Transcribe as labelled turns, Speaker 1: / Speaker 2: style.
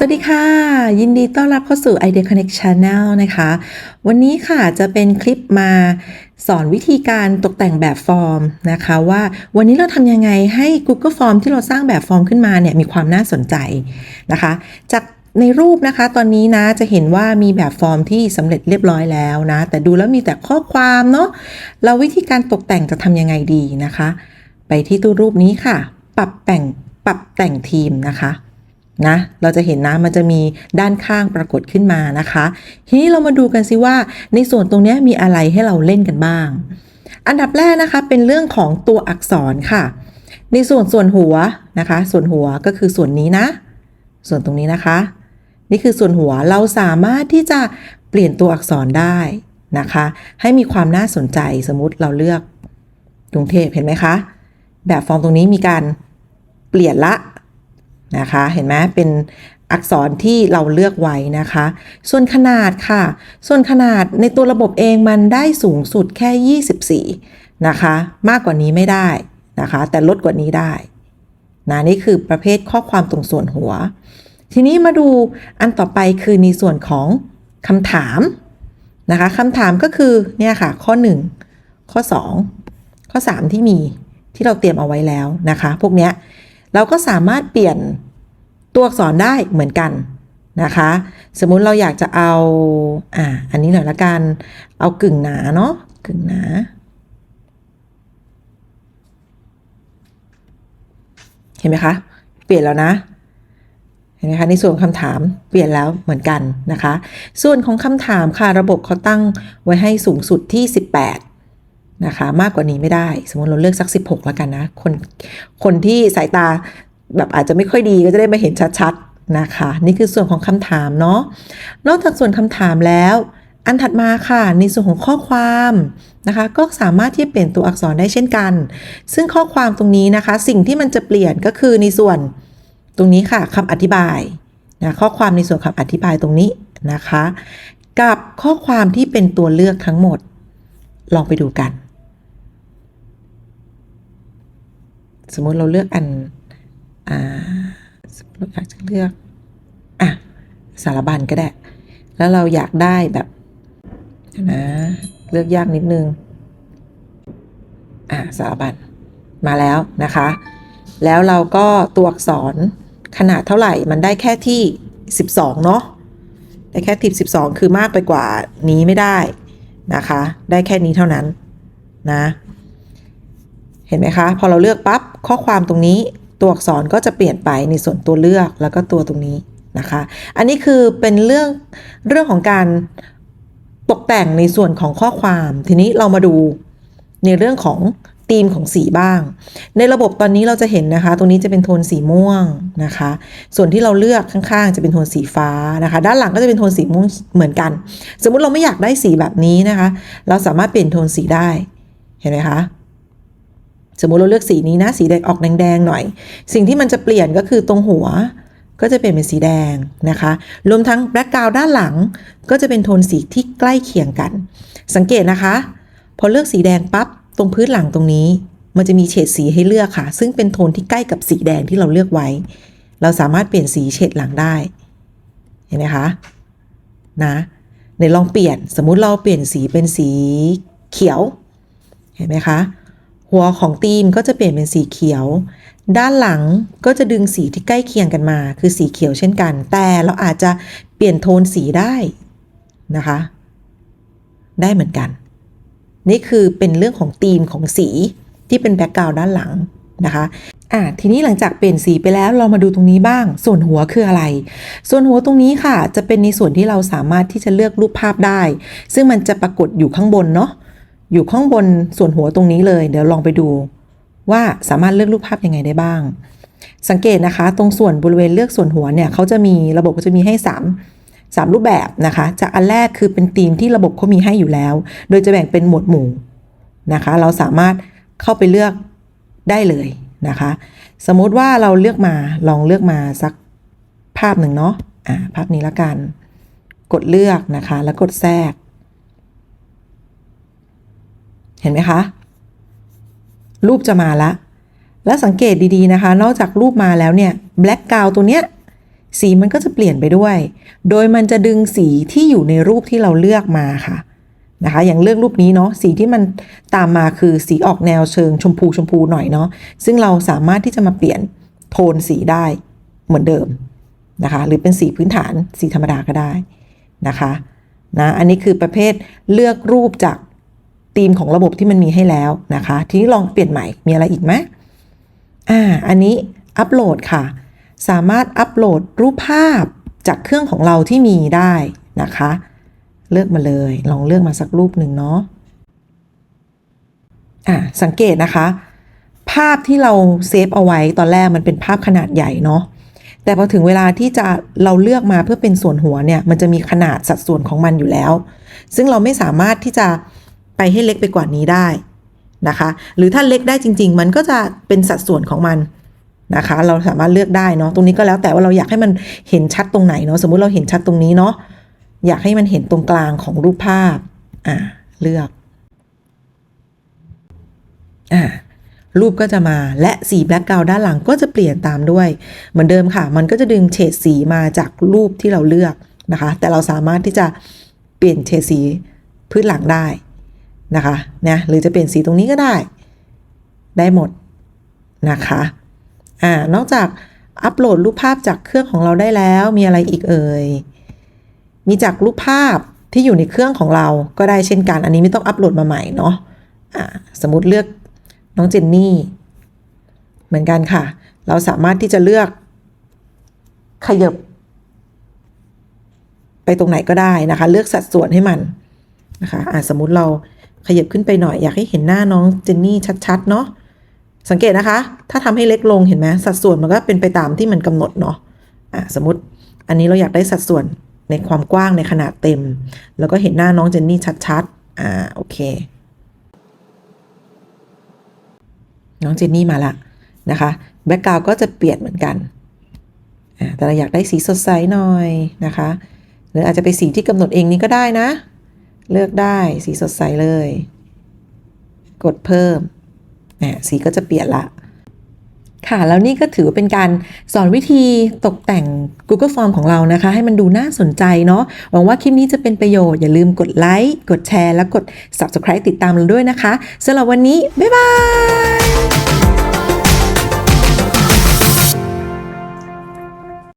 Speaker 1: สวัสดีค่ะ ยินดีต้อนรับเข้าสู่ Idea Connect Channel นะคะ วันนี้ค่ะจะเป็นคลิปมาสอนวิธีการตกแต่งแบบฟอร์มนะคะว่าวันนี้เราทำยังไงให้ Google Form ที่เราสร้างแบบฟอร์มขึ้นมาเนี่ยมีความน่าสนใจนะคะ จากในรูปนะคะตอนนี้นะจะเห็นว่ามีแบบฟอร์มที่สำเร็จเรียบร้อยแล้วนะ แต่ดูแล้วมีแต่ข้อความเนาะเราวิธีการตกแต่งจะทำยังไงดีนะคะ ไปที่ตู้รูปนี้ค่ะ ปรับแต่งปรับแต่งทีมนะคะ นะ เราจะเห็นนะมันจะมีด้านข้างปรากฏขึ้นมานะคะ ทีนี้เรามาดูกันสิว่า ในส่วนตรงนี้มีอะไรให้เราเล่นกันบ้าง อันดับแรกนะคะเป็นเรื่องของตัวอักษรค่ะ ในส่วนส่วนหัวนะคะ ส่วนหัวก็คือส่วนนี้นะ ส่วนตรงนี้นะคะ นี่คือส่วนหัวเราสามารถที่จะเปลี่ยนตัวอักษรได้นะคะ ให้มีความน่าสนใจสมมุติเราเลือกกรุงเทพเห็นไหมคะ แบบฟอร์มตรงนี้มีการเปลี่ยนละ นะคะ เห็นไหมเป็นอักษรที่เราเลือกไว้นะคะ ส่วนขนาดค่ะ ส่วนขนาดในตัวระบบเองมันได้สูงสุดแค่ 24 นะคะ มากกว่านี้ไม่ได้นะคะ แต่ลดกว่านี้ได้นะนี่คือประเภทข้อความตรงส่วนหัว ทีนี้มาดูอันต่อไปคือในส่วนของคำถามนะคะคำถามก็คือเนี่ยค่ะ ข้อ 1 ข้อ 2 ข้อ 3 ที่มีที่เราเตรียมเอาไว้แล้วนะคะ พวกเนี้ย เราก็สามารถเปลี่ยนตัวอักษรได้เหมือนกันนะคะ สมมุติเราอยากจะเอาอ่าอันนี้หน่อยละกัน เอากึ่งหนาเนาะกึ่งหนาเห็นไหมคะเปลี่ยนแล้วนะเห็นไหมคะในส่วนของคำถามเปลี่ยนแล้วเหมือนกันนะคะ ส่วนของคำถามค่ะระบบเขาตั้งไว้ให้สูงสุดที่ 18 นะคะ มากกว่านี้ไม่ได้ สมมติเราเลือกสัก 16 แล้วกันนะ คนคนที่สายตาแบบอาจจะไม่ค่อยดีก็จะได้มาเห็นชัดๆนะคะ นี่คือส่วนของคำถามเนาะนอกจากส่วนคำถามแล้วอันถัดมาค่ะในส่วนของข้อความนะคะ ก็สามารถที่จะเปลี่ยนตัวอักษรได้เช่นกัน ซึ่งข้อความตรงนี้นะคะ สิ่งที่มันจะเปลี่ยนก็คือในส่วนตรงนี้ค่ะคำอธิบายนะข้อความในส่วนคำอธิบายตรงนี้นะคะ กับข้อความที่เป็นตัวเลือกทั้งหมด ลองไปดูกัน มมุติเราเลือกอันอ่าสมมติเราอยากจะเลือกอะสารบัญก็ได้ แล้วเราอยากได้แบบนะเลือกยากนิดนึงอะสารบัญมาแล้วนะคะ แล้วเราก็ตัวอักษรขนาดเท่าไหร่มันได้แค่ที่ 12 เนาะได้แค่ทิบ12 คือมากไปกว่านี้ไม่ได้นะคะ ได้แค่นี้เท่านั้นนะ เห็นไหมคะ พอเราเลือกปั๊บ ข้อความตรงนี้ตัวอักษรก็จะเปลี่ยนไปในส่วนตัวเลือกแล้วก็ตัวตรงนี้นะคะ อันนี้คือเป็นเรื่องเรื่องของการตกแต่งในส่วนของข้อความ ทีนี้เรามาดูในเรื่องของธีมของสีบ้าง ในระบบตอนนี้เราจะเห็นนะคะ ตรงนี้จะเป็นโทนสีม่วงนะคะ ส่วนที่เราเลือกข้างๆ จะเป็นโทนสีฟ้านะคะ ด้านหลังก็จะเป็นโทนสีม่วงเหมือนกัน สมมุติเราไม่อยากได้สีแบบนี้นะคะ เราสามารถเปลี่ยนโทนสีได้ เห็นไหมคะ สมมติเราเลือกสีนี้นะสีแดงออกแดงๆหน่อย สิ่งที่มันจะเปลี่ยนก็คือตรงหัวก็จะเปลี่ยนเป็นสีแดงนะคะ รวมทั้งแบล็กกราวด์ด้านหลังก็จะเป็นโทนสีที่ใกล้เคียงกัน สังเกตนะคะ พอเลือกสีแดงปั๊บตรงพื้นหลังตรงนี้ มันจะมีเฉดสีให้เลือกค่ะ ซึ่งเป็นโทนที่ใกล้กับสีแดงที่เราเลือกไว้ เราสามารถเปลี่ยนสีเฉดหลังได้ เห็นไหมคะนะเดี๋ยวลองเปลี่ยนสมมุติเราเปลี่ยนสีเป็นสีเขียว เห็นไหมคะ หัวของธีมก็จะเปลี่ยนเป็นสีเขียว ด้านหลังก็จะดึงสีที่ใกล้เคียงกันมา คือสีเขียวเช่นกัน แต่เราอาจจะเปลี่ยนโทนสีได้นะคะ ได้เหมือนกัน นี่คือเป็นเรื่องของธีมของสีที่เป็นแบ็กกราวด์ด้านหลังนะคะอะทีนี้หลังจากเปลี่ยนสีไปแล้วเรามาดูตรงนี้บ้าง ส่วนหัวคืออะไร ส่วนหัวตรงนี้ค่ะ จะเป็นในส่วนที่เราสามารถที่จะเลือกรูปภาพได้ ซึ่งมันจะปรากฏอยู่ข้างบนเนาะ อยู่ข้างบนส่วนหัวตรงนี้เลย เดี๋ยวลองไปดูว่าสามารถเลือกรูปภาพยังไงได้บ้าง สังเกตนะคะ ตรงส่วนบริเวณเลือกส่วนหัวเนี่ยเขาจะมีระบบก็จะมีให้ 3 3 รูปแบบนะคะ จากอันแรกคือเป็นธีมที่ระบบเขามีให้อยู่แล้ว โดยจะแบ่งเป็นหมวดหมู่นะคะ เราสามารถเข้าไปเลือกได้เลยนะคะ สมมุติว่าเราเลือกมาลองเลือกมาสักภาพหนึ่งเนาะอ่าภาพนี้ละกัน กดเลือกนะคะ แล้วกดแทรก เห็นไหมคะ รูปจะมาละ แล้วสังเกตดีๆนะคะ นอกจากรูปมาแล้วเนี่ยแบล็กกาวตัวเนี้ยสีมันก็จะเปลี่ยนไปด้วย โดยมันจะดึงสีที่อยู่ในรูปที่เราเลือกมาค่ะนะคะ อย่างเลือกรูปนี้เนาะสีที่มันตามมาคือสีออกแนวเชิงชมพูชมพูหน่อยเนาะซึ่งเราสามารถที่จะมาเปลี่ยนโทนสีได้เหมือนเดิมนะคะ หรือเป็นสีพื้นฐานสีธรรมดาก็ได้นะคะนะอันนี้คือประเภทเลือกรูปจาก ธีมของระบบที่มันมีให้แล้วนะคะ ทีนี้ลองเปลี่ยนใหม่มีอะไรอีกไหมอ่าอันนี้อัปโหลดค่ะ สามารถอัปโหลดรูปภาพจากเครื่องของเราที่มีได้นะคะ เลือกมาเลย ลองเลือกมาสักรูปหนึ่งเนาะอะสังเกตนะคะ ภาพที่เราเซฟเอาไว้ตอนแรกมันเป็นภาพขนาดใหญ่เนาะแต่พอถึงเวลาที่จะเราเลือกมาเพื่อเป็นส่วนหัวเนี่ย มันจะมีขนาดสัดส่วนของมันอยู่แล้ว ซึ่งเราไม่สามารถที่จะ ไปให้เล็กไปกว่านี้ได้นะคะ หรือถ้าเล็กได้จริง ๆ มันก็จะเป็นสัดส่วนของมันนะคะ เราสามารถเลือกได้เนาะตรงนี้ก็แล้วแต่ว่าเราอยากให้มันเห็นชัดตรงไหนเนาะสมมุติเราเห็นชัดตรงนี้เนาะอยากให้มันเห็นตรงกลางของรูปภาพอ่าเลือกอ่ารูปก็จะมาและสีแบล็กกราวด้านหลังก็จะเปลี่ยนตามด้วย เหมือนเดิมค่ะ มันก็จะดึงเฉดสีมาจากรูปที่เราเลือกนะคะ แต่เราสามารถที่จะเปลี่ยนเฉดสีพื้นหลังได้ นะคะนะหรือจะเปลี่ยนสีตรงนี้ก็ได้ ได้หมดนะคะอ่านอกจากอัปโหลดรูปภาพจากเครื่องของเราได้แล้ว มีอะไรอีกเอ่ย มีจากรูปภาพที่อยู่ในเครื่องของเราก็ได้เช่นกัน อันนี้ไม่ต้องอัปโหลดมาใหม่เนาะอ่าสมมติเลือกน้องเจนนี่ เหมือนกันค่ะ เราสามารถที่จะเลือก ขยับ ไปตรงไหนก็ได้นะคะ เลือกสัดส่วนให้มันนะคะอ่าสมมติเรา ขยับขึ้นไปหน่อยอยากให้เห็นหน้าน้องเจนนี่ชัดๆ เนาะสังเกตนะคะ ถ้าทำให้เล็กลงเห็นไหมสัดส่วนมันก็เป็นไปตามที่มันกำหนดเนาะอ่าสมมติอันนี้เราอยากได้สัดส่วนในความกว้างในขนาดเต็ม แล้วก็เห็นหน้าน้องเจนนี่ชัดๆ อ่าโอเค น้องเจนนี่มาละนะคะแบ็กกราวก็จะเปลี่ยนเหมือนกันอ่าแต่เราอยากได้สีสดใสหน่อยนะคะ หรืออาจจะไปสีที่กำหนดเองนี้ก็ได้นะ เลือกได้สีสดใสเลย กดเพิ่มเนี่ยสีก็จะเปลี่ยนละ ค่ะแล้วนี่ก็ถือว่าเป็นการสอนวิธีตกแต่ง Google Form ของเรานะคะ ให้มันดูน่าสนใจเนาะหวังว่าคลิปนี้จะเป็นประโยชน์อย่าลืมกดไลค์กดแชร์ และกด Subscribe ติดตามเราด้วยนะคะสำหรับวันนี้ บ๊ายบาย